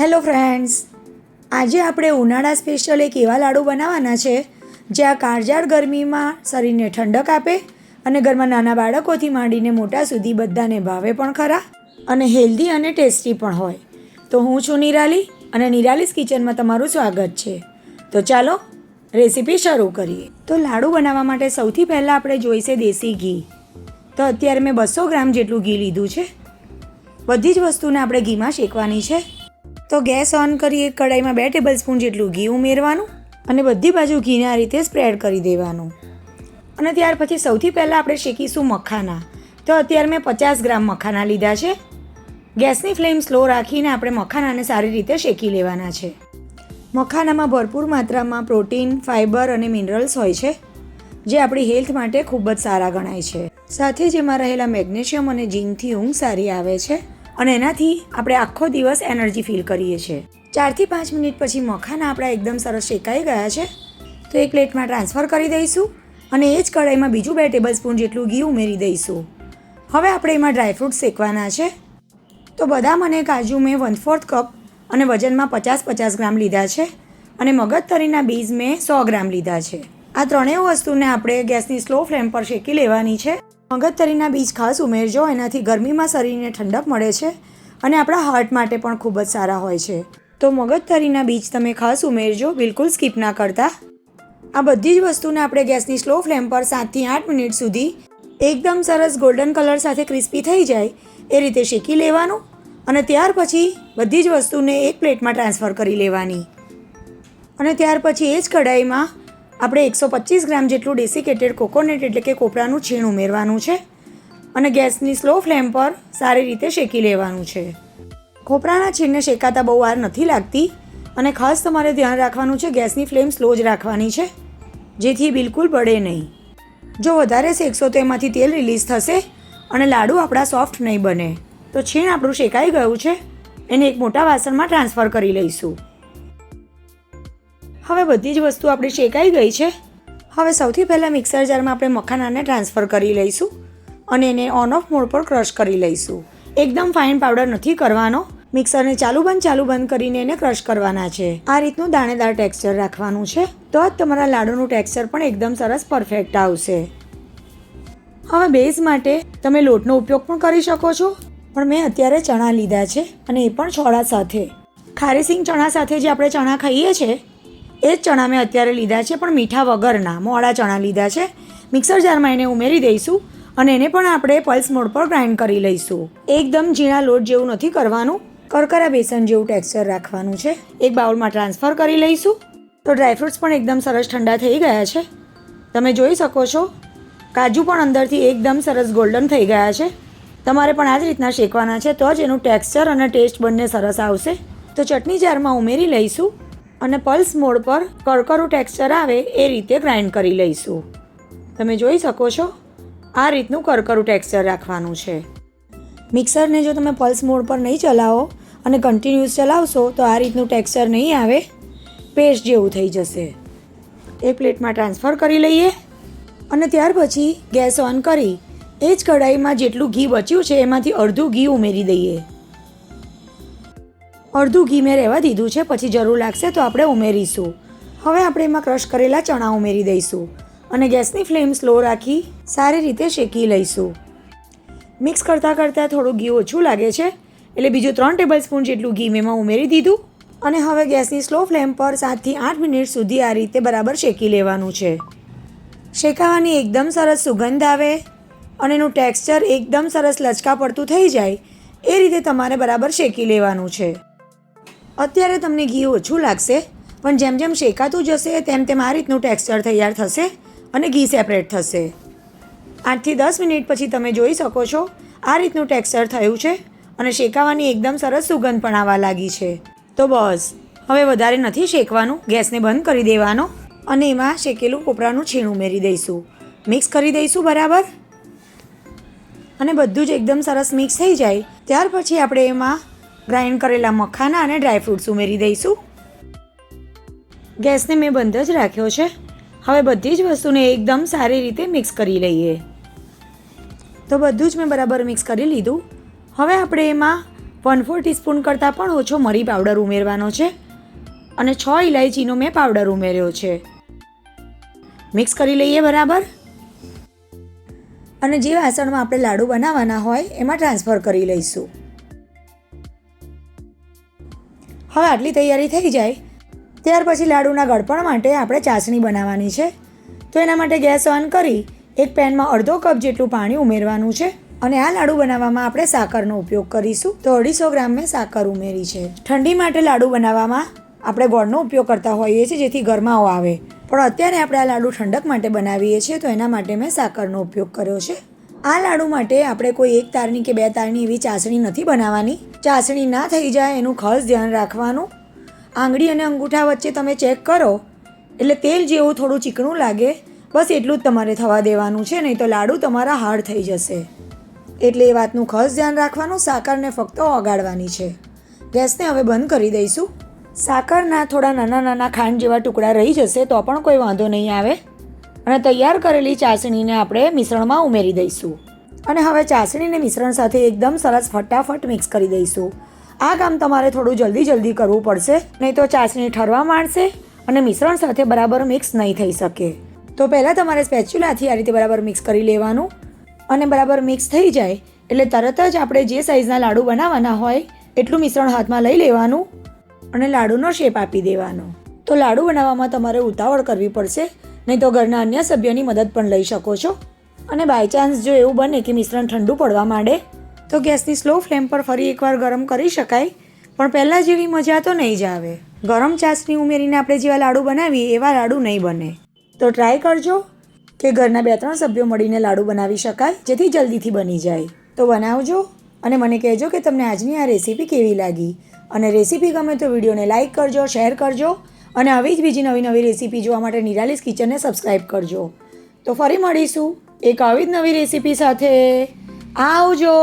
Hello friends, આજે આપણે ઉનાળા સ્પેશિયલ એક એવા લાડુ બનાવવાના છે, જે આ કાળજાળ ગરમીમાં શરીરને ઠંડક આપે અને ઘરમાં નાના બાળકોથી માંડીને મોટા સુધી બધાને ભાવે પણ ખરા અને હેલ્ધી અને ટેસ્ટી પણ હોય. તો હું છું નિરાલી અને નિરાલીસ કિચનમાં તમારું સ્વાગત છે. તો ચાલો, રેસીપી શરૂ કરીએ. તો લાડુ બનાવવા માટે સૌથી પહેલાં આપણે જોઈશે દેશી ઘી. તો અત્યારે મેં બસો ગ્રામ જેટલું ઘી લીધું છે. બધી જ વસ્તુને આપણે ઘીમાં શેકવાની છે. તો ગેસ ઓન કરી એક કડાઈમાં બે ટેબલ સ્પૂન જેટલું ઘી ઉમેરવાનું અને બધી બાજુ ઘીને આ રીતે સ્પ્રેડ કરી દેવાનું. અને ત્યાર પછી સૌથી પહેલાં આપણે શેકીશું મખાના. તો અત્યારે મેં પચાસ ગ્રામ મખાના લીધા છે. ગેસની ફ્લેમ સ્લો રાખીને આપણે મખાનાને સારી રીતે શેકી લેવાના છે. મખાનામાં ભરપૂર માત્રામાં પ્રોટીન ફાઇબર અને મિનરલ્સ હોય છે, જે આપણી હેલ્થ માટે ખૂબ જ સારા ગણાય છે. સાથે જ એમાં રહેલા મેગ્નેશિયમ અને જીંકથી ઊંઘ સારી આવે છે. અને એનાથી આપણે આખો દિવસ એનર્જી ફીલ કરીએ છીએ. ચારથી પાંચ મિનિટ પછી મખાના આપણા એકદમ સરસ શેકાઈ ગયા છે. તો એક પ્લેટમાં ટ્રાન્સફર કરી દઈશું અને એ જ કઢાઈમાં બીજું બે ટેબલ સ્પૂન જેટલું ઘી ઉમેરી દઈશું. હવે આપણે એમાં ડ્રાયફ્રૂટ શેકવાના છે. તો બદામ અને કાજુ મેં વન ફોર્થ કપ અને વજનમાં પચાસ પચાસ ગ્રામ લીધા છે અને મગજતરીના બીજ મેં સો ગ્રામ લીધા છે. આ ત્રણેય વસ્તુને આપણે ગેસની સ્લો ફ્લેમ પર શેકી લેવાની છે. મગજતરીના બીજ ખાસ ઉમેરજો, એનાથી ગરમીમાં શરીરને ઠંડક મળે છે અને આપણા હાર્ટ માટે પણ ખૂબ જ સારા હોય છે. તો મગજતરીના બીજ તમે ખાસ ઉમેરજો, બિલકુલ સ્કીપ ના કરતા. આ બધી જ વસ્તુને આપણે ગેસની સ્લો ફ્લેમ પર સાતથી આઠ મિનિટ સુધી એકદમ સરસ ગોલ્ડન કલર સાથે ક્રિસ્પી થઈ જાય એ રીતે શેકી લેવાનું અને ત્યાર પછી બધી જ વસ્તુને એક પ્લેટમાં ટ્રાન્સફર કરી લેવાની. અને ત્યાર પછી એ જ કઢાઈમાં આપણે એકસો પચીસ ગ્રામ જેટલું ડેસિકેટેડ કોકોનટ એટલે કે કોપરાનું છીણ ઉમેરવાનું છે અને ગેસની સ્લો ફ્લેમ પર સારી રીતે શેકી લેવાનું છે. કોપરાના છીણને શેકાતા બહુ વાર નથી લાગતી અને ખાસ તમારે ધ્યાન રાખવાનું છે ગેસની ફ્લેમ સ્લો જ રાખવાની છે, જેથી બિલકુલ બળે નહીં. જો વધારે શેકશો તો એમાંથી તેલ રિલીઝ થશે અને લાડુ આપણા સોફ્ટ નહીં બને. તો છીણ આપણું શેકાઈ ગયું છે, એને એક મોટા વાસણમાં ટ્રાન્સફર કરી લઈશું. હવે બધી જ વસ્તુ આપણી શેકાઈ ગઈ છે. હવે સૌથી પહેલાં મિક્સર જારમાં આપણે મખાનાને ટ્રાન્સફર કરી લઈશું અને એને ઓન ઓફ મોડ પર ક્રશ કરી લઈશું. એકદમ ફાઇન પાવડર નથી કરવાનો. મિક્સરને ચાલુ બંધ ચાલુ બંધ કરીને એને ક્રશ કરવાના છે. આ રીતનું દાણેદાર ટેક્સચર રાખવાનું છે. તો જ તમારા લાડુનું ટેક્સચર પણ એકદમ સરસ પરફેક્ટ આવશે. હવે બેઝ માટે તમે લોટનો ઉપયોગ પણ કરી શકો છો. પણ મેં અત્યારે ચણા લીધા છે અને એ પણ છોડા સાથે. ખારીસિંગ ચણા સાથે જે આપણે ચણા ખાઈએ છીએ એ જ ચણા મેં અત્યારે લીધા છે, પણ મીઠા વગરના. મોળા ચણા લીધા છે. મિક્સર જારમાં એને ઉમેરી દઈશું અને એને પણ આપણે પલ્સ મોડ પર ગ્રાઇન્ડ કરી લઈશું. એકદમ ઝીણા લોટ જેવું નથી કરવાનું. કરકરા બેસન જેવું ટેક્સચર રાખવાનું છે. એક બાઉલમાં ટ્રાન્સફર કરી લઈશું. તો ડ્રાયફ્રૂટ્સ પણ એકદમ સરસ ઠંડા થઈ ગયા છે. તમે જોઈ શકો છો, કાજુ પણ અંદરથી એકદમ સરસ ગોલ્ડન થઈ ગયા છે. તમારે પણ આ જ રીતના શેકવાના છે, તો જ એનું ટેક્સચર અને ટેસ્ટ બંને સરસ આવશે. તો ચટણી જારમાં ઉમેરી લઈશું. અને પલ્સ મોડ પર કરકરું ટેક્સચર આવે એ રીતે ગ્રાઇન્ડ કરી લઈશું. તમે જોઈ શકો છો, આ રીતનું કરકરું ટેક્સચર રાખવાનું છે. મિક્સરને જો તમે પલ્સ મોડ પર નહીં ચલાવો અને કન્ટિન્યુઅસ ચલાવશો તો આ રીતનું ટેક્સચર નહીં આવે, પેસ્ટ જેવું થઈ જશે. એ પ્લેટમાં ટ્રાન્સફર કરી લઈએ અને ત્યાર પછી ગેસ ઓન કરી, એ જ કઢાઈમાં જેટલું ઘી બચ્યું છે એમાંથી અડધું ઘી ઉમેરી દઈએ. અડધું ઘી મેં રહેવા દીધું છે, પછી જરૂર લાગશે તો આપણે ઉમેરીશું. હવે આપણે એમાં ક્રશ કરેલા ચણા ઉમેરી દઈશું અને ગેસની ફ્લેમ સ્લો રાખી સારી રીતે શેકી લઈશું. મિક્સ કરતાં કરતાં થોડું ઘી ઓછું લાગે છે, એટલે બીજું ત્રણ ટેબલ સ્પૂન જેટલું ઘી મેં ઉમેરી દીધું અને હવે ગેસની સ્લો ફ્લેમ પર સાતથી આઠ મિનિટ સુધી આ રીતે બરાબર શેકી લેવાનું છે. શેકાવાની એકદમ સરસ સુગંધ આવે અને એનું ટેક્સચર એકદમ સરસ લચકા પડતું થઈ જાય, એ રીતે તમારે બરાબર શેકી લેવાનું છે. અત્યારે તમને ઘી ઓછું લાગશે, પણ જેમ જેમ શેકાતું જશે, તેમ તેમ આ રીતનું ટેક્સચર તૈયાર થશે અને ઘી સેપરેટ થશે. આઠથી દસ મિનિટ પછી તમે જોઈ શકો છો, આ રીતનું ટેક્સચર થયું છે અને શેકાવાની એકદમ સરસ સુગંધ પણ આવવા લાગી છે. તો બસ, હવે વધારે નથી શેકવાનું, ગેસને બંધ કરી દેવાનો અને એમાં શેકેલું કોપરાનું છીણ ઉમેરી દઈશું. મિક્સ કરી દઈશું બરાબર? અને બધું જ એકદમ સરસ મિક્સ થઈ જાય. ત્યાર પછી આપણે એમાં ગ્રાઇન્ડ કરેલા મખાના અને ડ્રાયફ્રૂટ્સ ઉમેરી દઈશું. ગેસને મેં બંધ જ રાખ્યો છે. હવે બધી જ વસ્તુને એકદમ સારી રીતે મિક્સ કરી લઈએ. તો બધું જ મેં બરાબર મિક્સ કરી લીધું. હવે આપણે એમાં વન ફોર ટીસ્પૂન કરતાં પણ ઓછો મરી પાવડર ઉમેરવાનો છે અને છ ઇલાયચીનો મેં પાવડર ઉમેર્યો છે. મિક્સ કરી લઈએ બરાબર. અને જે વાસણમાં આપણે લાડુ બનાવવાના હોય એમાં ટ્રાન્સફર કરી લઈશું. હવે આટલી તૈયારી થઈ જાય, ત્યાર પછી લાડુના ગળપણ માટે આપણે ચાસણી બનાવવાની છે. તો એના માટે ગેસ ઓન કરી એક પેનમાં અડધો કપ જેટલું પાણી ઉમેરવાનું છે અને આ લાડુ બનાવવામાં આપણે સાકરનો ઉપયોગ કરીશું. તો અઢીસો ગ્રામ મેં સાકર ઉમેરી છે. ઠંડી માટે લાડુ બનાવવામાં આપણે ગોળનો ઉપયોગ કરતા હોઈએ છીએ જેથી ગરમાઓ આવે. પણ અત્યારે આપણે આ લાડુ ઠંડક માટે બનાવીએ છીએ તો એના માટે મેં સાકરનો ઉપયોગ કર્યો છે. આ લાડુ માટે આપણે કોઈ એક તારની કે બે તારની એવી ચાસણી નથી બનાવવાની. ચાસણી ના થઈ જાય એનું ખાસ ધ્યાન રાખવાનું. આંગળી અને અંગૂઠા વચ્ચે તમે ચેક કરો. એટલે તેલ જેવું થોડું ચીકણું લાગે. બસ એટલું જ તમારે થવા દેવાનું છે, નહીં તો લાડુ તમારા હાર્ડ થઈ જશે. એટલે એ વાતનું ખાસ ધ્યાન રાખવાનું, સાકરને ફક્ત ઓગાળવાની છે. ગેસને હવે બંધ કરી દઈશું. સાકરના થોડા નાના નાના ખાંડ જેવા ટુકડા રહી જશે, તો પણ કોઈ વાંધો નહીં આવે. અને તૈયાર કરેલી ચાસણીને આપણે મિશ્રણમાં ઉમેરી દઈશું. અને હવે ચાસણીને મિશ્રણ સાથે એકદમ સરસ ફટાફટ મિક્સ કરી દઈશું. આ કામ તમારે થોડું જલ્દી જલ્દી કરવું પડશે, નહીં તો ચાસણી ઠરવા માંડશે અને મિશ્રણ સાથે બરાબર મિક્સ નહીં થઈ શકે. તો પહેલાં તમારે સ્પેચ્યુલાથી આ રીતે બરાબર મિક્સ કરી લેવાનું. અને બરાબર મિક્સ થઈ જાય એટલે તરત જ આપણે જે સાઇઝના લાડુ બનાવવાના હોય એટલું મિશ્રણ હાથમાં લઈ લેવાનું અને લાડુનો શેપ આપી દેવાનો. તો લાડુ બનાવવામાં તમારે ઉતાવળ કરવી પડશે નહીં તો ઘરના અન્ય સભ્યોની મદદ પણ લઈ શકો છો. અને બાય ચાન્સ જો એવું બને કે મિશ્રણ ઠંડુ પડવા માંડે, તો ગેસની સ્લો ફ્લેમ પર ફરી એકવાર ગરમ કરી શકાય. પણ પહેલાં જેવી મજા તો નહીં જ આવે. ગરમ ચાસણી ઉમેરીને આપણે જેવા લાડુ બનાવીએ, એવા લાડુ નહીં બને. તો ટ્રાય કરજો કે ઘરના બે ત્રણ સભ્યો મળીને લાડુ બનાવી શકાય, જેથી જલ્દીથી બની જાય. તો બનાવજો અને મને કહેજો કે તમને આજની આ રેસીપી કેવી લાગી. અને રેસીપી ગમે તો વિડીયોને લાઇક કરજો શેર કરજો. અને આવી જ બીજી નવી નવી રેસીપી જોવા માટે નિરાલીસ કિચનને સબસ્ક્રાઈબ કરજો. તો ફરી મળીશું એક આવી જ નવી રેસીપી સાથે. આવજો!